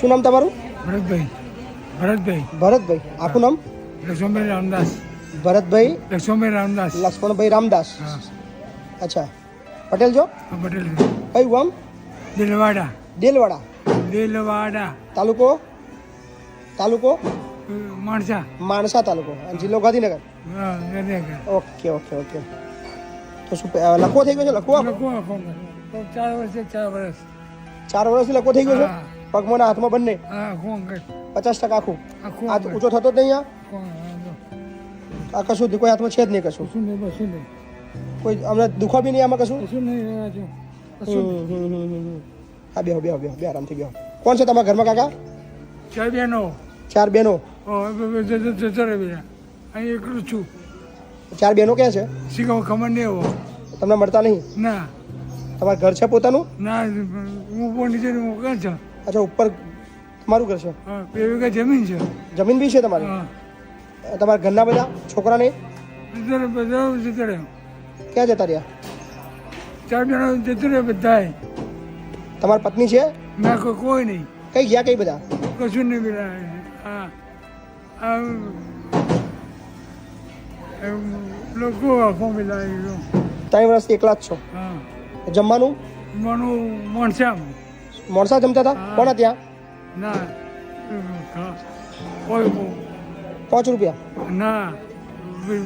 શું નામ તમારું? ભરતભાઈ ભરતભાઈ ભરતભાઈ આખું નામ? લક્ષ્મણભાઈ રામદાસ. ભરતભાઈ લક્ષ્મણભાઈ રામદાસ. લક્ષ્મણભાઈ રામદાસ. હા. અચ્છા. પટેલ છો? આ પટેલ કયું ગામ? દિલવાડા. ડેલવાડા દિલવાડા. તાલુકો? તાલુકો? માણસા. માણસા તાલુકો. અને જિલ્લો ગાંધીનગર? હા ગાંધીનગર. Okay okay okay. તો શું અ, લખવો થઈ ગયો છે? લખવો? લખો આખો ચાર વર્ષે ચાર વર્ષ. ચાર વર્ષથી લખવો થઈ ગયો છે? હા. પગમાંના હાથમાં બંને. પચાસ ટકા આખું. હાથ ઊંચો થતો જ નહીં આ કશું કોઈ હાથમાં છે જ નહીં કશું. કોઈ અમને દુખવા બી નહીં આમાં કશું. હા બેહો બેહો બેહો બે આરામથી બેહો. કોણ છે તમારા ઘરમાં કાકા? ચાર બેનો ચાર બહેનો. બેટા અહીં એકલું છું. ચાર બહેનો ક્યાં છે? શીખો ખબર નહીં એવો તમને મળતા નહીં? ના. તમારું ઘર છે પોતાનું? ના હું પણ નીચે હું ક્યાં છું અચ્છા ઉપર તમારું ઘર છે? હા બે વીઘા જમીન છે. જમીન બી છે તમારી? હા. તમારા ઘરના બધા છોકરા નહીં બધા જતો રહે ક્યાં જતા રહ્યા? ચાર જણા જતો રહે બધાય. તમારી પત્ની છે? ના કોઈ કોઈ નહીં. કઈ ગયા કઈ બધા? કશું નહીં બેટા હા. એમ લોકો બધા. ત્રણ વર્ષથી એકલા જ છો? જમવાનું? જમવાનું મણસામ. મોણસા જમતા હતા? હા. કોના ત્યાં? ના હા. કોઈ પાંચ રૂપિયા. ના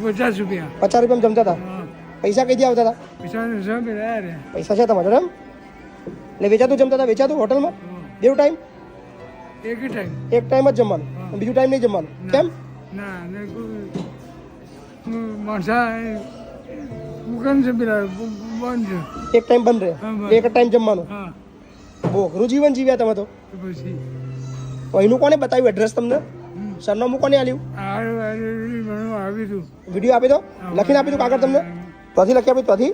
પચાસ રૂપિયા. પચાસ રૂપિયામાં જમતા હતા? હા. પૈસા કઈથી આવતા હતા? પૈસા છે બેટા રે. પૈસા છે તમારા જોડે એમ? એટલે વેચાતું જમતા હતા? વેચાતું હોટલમાં? બેવ ટાઈમ? એક ટાઈમ. એક ટાઈમ જ જમવાનું? હા. બીજું ટાઈમ નહીં જમવાનું? ના. કેમ? ના ને કોઈ માણસા દુકાન છે પેલા બંધ છે. એક ટાઈમ બંધ રહે. હા, બસ. એક જ ટાઈમ જમવાનું? હા જીવન જીવ્યા તમે તો? અહીંનું એનું કોને બતાવ્યું એડ્રેસ તમને. સરનામું કોને આલ્યું વીડિયો આપી દો? લખીને આપી દો કાગળ તમને? ત્યાંથી લખી આપી ત્યાંથી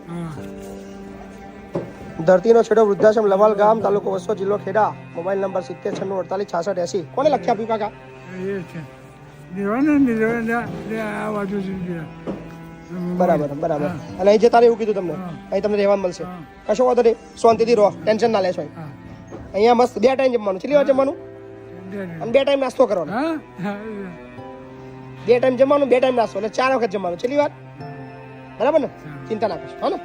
ધરતીનો છેડો વૃદ્ધાશ્રમ લવાલ ગામ તાલુકો વસો જિલ્લો ખેડા. મોબાઈલ નંબર સિત્તેર છન્નું અડતાલીસ છાસઠ એસી. કોને લખી આપ્યું કાકા? બરાબર બરાબર. અને અહીં જતા એવું કીધું તમને. અહીં તમને રહેવાનું મળશે. કશો વાંધો નહીં. શાંતિથી રહો. ટેન્શન ના લેશો અહીંયા મસ્ત બે ટાઈમ જમવાનું. કેટલી વાર જમવાનું? અને બે ટાઈમ નાસ્તો કરવાનો. બે ટાઈમ જમવાનું બે ટાઈમ નાસ્તો. એટલે ચાર વખત જમવાનું. છેલ્લી વાર? બરાબર ને? ચિંતા ના કરશો. હા ને